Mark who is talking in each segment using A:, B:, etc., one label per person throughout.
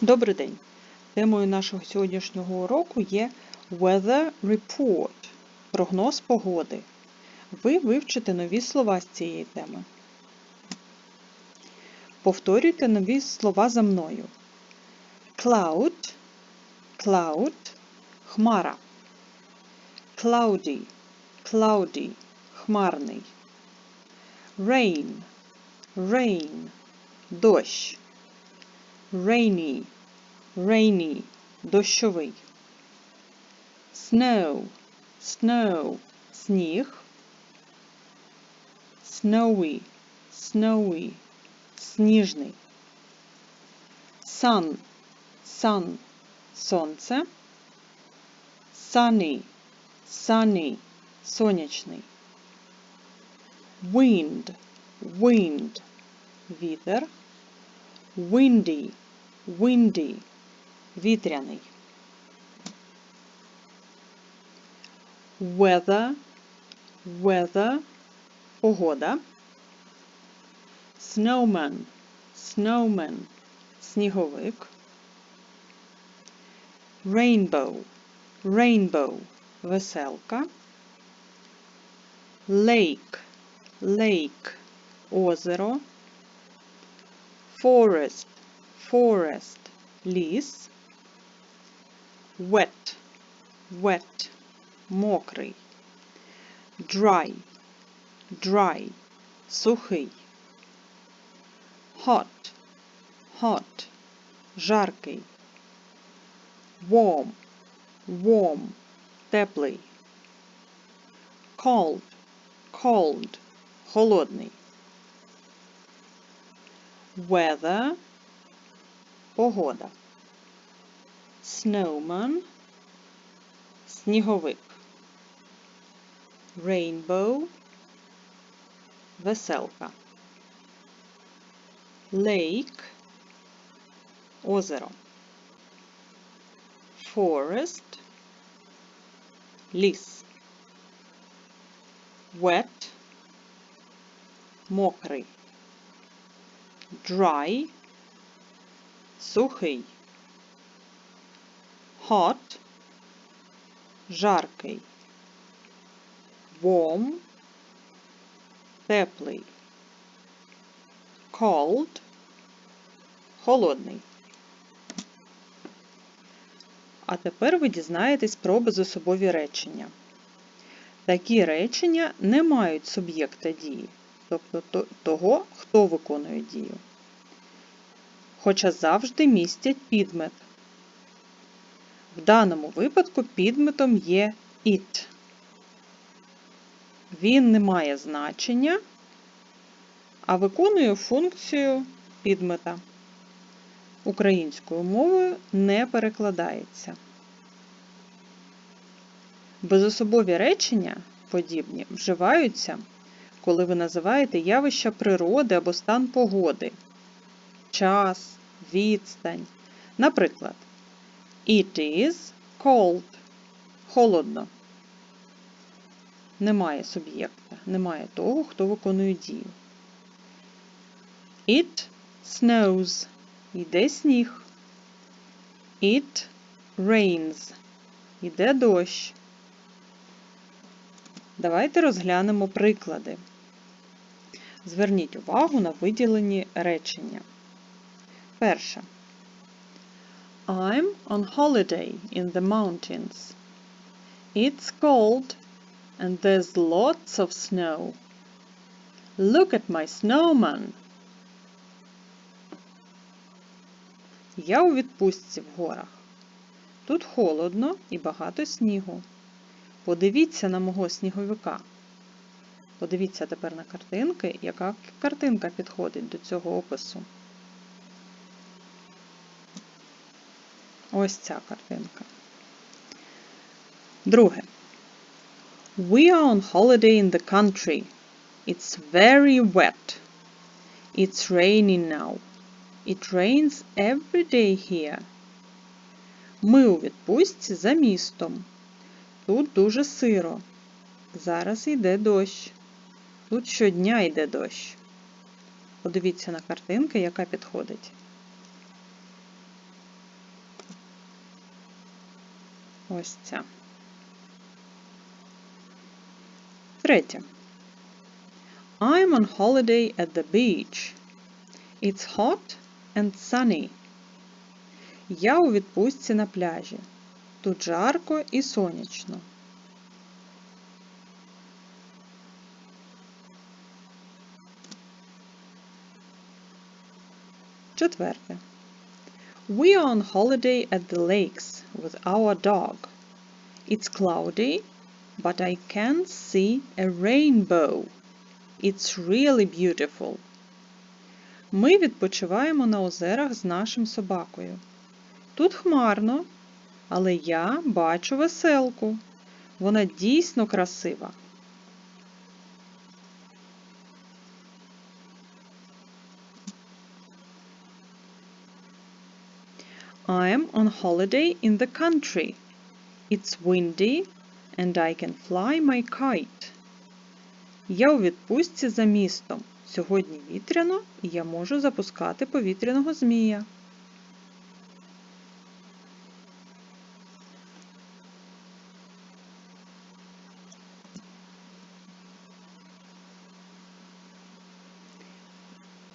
A: Добрий день! Темою нашого сьогоднішнього уроку є Weather Report – прогноз погоди. Ви вивчите нові слова з цієї теми. Повторюйте нові слова за мною. Cloud – cloud – хмара. Cloudy – cloudy – хмарний. Rain – rain – дощ. Rainy rainy дощовий. Snow snow сніг. Snowy snowy сніжний. Sun sun сонце. Sunny sunny сонячний. Wind wind вітер. Windy windy вітряний. Weather, weather, погода. Snowman, snowman, сніговик. Rainbow, rainbow, веселка. Lake, lake, озеро. Forest, forest, ліс. Wet, wet, мокрий. Dry, dry, сухий. Hot, hot, жаркий. Warm, warm, теплий. Cold, cold, холодний. Weather Погода. Snowman. Сніговик. Rainbow. Веселка. Lake. Озеро. Forest. Ліс. Wet. Мокрий. Dry Сухий, hot жаркий, warm теплий, cold холодний. А тепер ви дізнаєтесь про безособові речення. Такі речення не мають суб'єкта дії, тобто того, хто виконує дію хоча завжди містять підмет. В даному випадку підметом є it. Він не має значення, а виконує функцію підмета. Українською мовою не перекладається. Безособові речення подібні вживаються, коли ви називаєте явища природи або стан погоди час, відстань. Наприклад, It is cold. Холодно. Немає суб'єкта, немає того, хто виконує дію. It snows. Йде сніг. It rains. Йде дощ. Давайте розглянемо приклади. Зверніть увагу на виділені речення. Перша. I'm on holiday in the mountains. It's cold and there's lots of snow. Look at my snowman. Я у відпустці в горах. Тут холодно і багато снігу. Подивіться на мого сніговика. Подивіться тепер на картинки, яка картинка підходить до цього опису. Ось ця картинка. Друге. We are on holiday in the country. It's very wet. It's raining now. It rains every day here. Ми у відпустці за містом. Тут дуже сиро. Зараз йде дощ. Тут щодня йде дощ. Подивіться на картинки, яка підходить. Ось ця. Третє. I'm on holiday at the beach. It's hot and sunny. Я у відпустці на пляжі. Тут жарко і сонячно. Четверте. We are on holiday at the lakes with our dog. It's cloudy, but I can see a rainbow. It's really beautiful. Ми відпочиваємо на озерах з нашим собакою. Тут хмарно, але я бачу веселку. Вона дійсно красива. I'm on holiday in the country. It's windy and I can fly my kite. Я у відпустці за містом. Сьогодні вітряно і я можу запускати повітряного змія.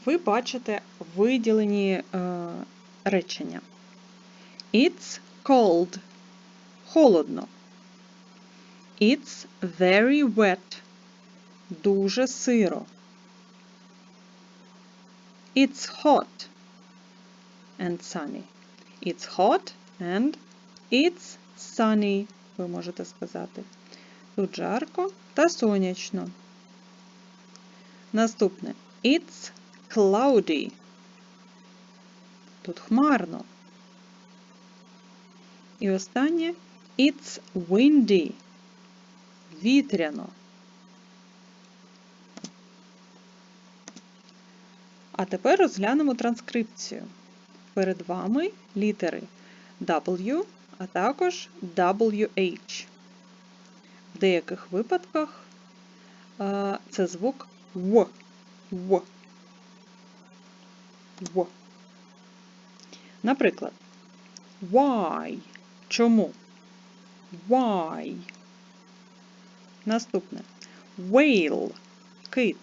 A: Ви бачите виділені е, речення. It's cold. Холодно. It's very wet. Дуже сиро. It's hot and sunny. It's hot and it's sunny. Ви можете сказати. Тут жарко та сонячно. Наступне. It's cloudy. Тут хмарно. І останнє It's windy. Вітряно. А тепер розглянемо транскрипцію. Перед вами літери W, а також WH. В деяких випадках це звук В. В. В. Наприклад, why. Чому? Why. Наступне. Whale. Кит.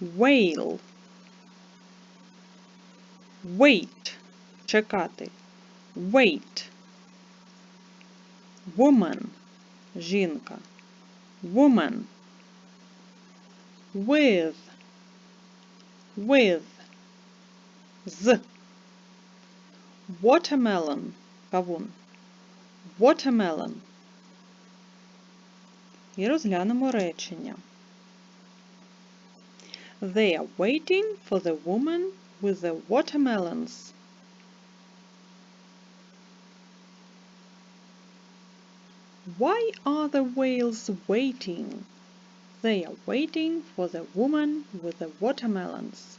A: Whale. Wait. Чекати. Wait. Woman. Жінка. Woman. With. With. З. Watermelon. Кавун. Watermelon. І розглянемо речення. They are waiting for the woman with the watermelons. Why are the whales waiting? They are waiting for the woman with the watermelons.